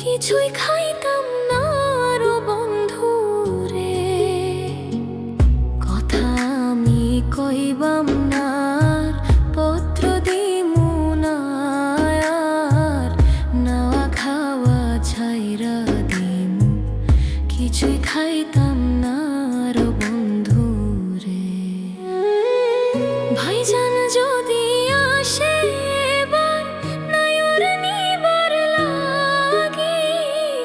কিছুই খাইতাম না আর বন্ধু রে কথা আমি কইবাম না পত্র দিমু নাওয়া খাওয়া ছাইরা দিমু। কিছুই খাইতাম না আর বন্ধু রে ভাইজান যদি আসে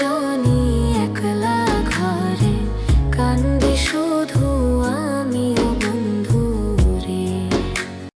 journey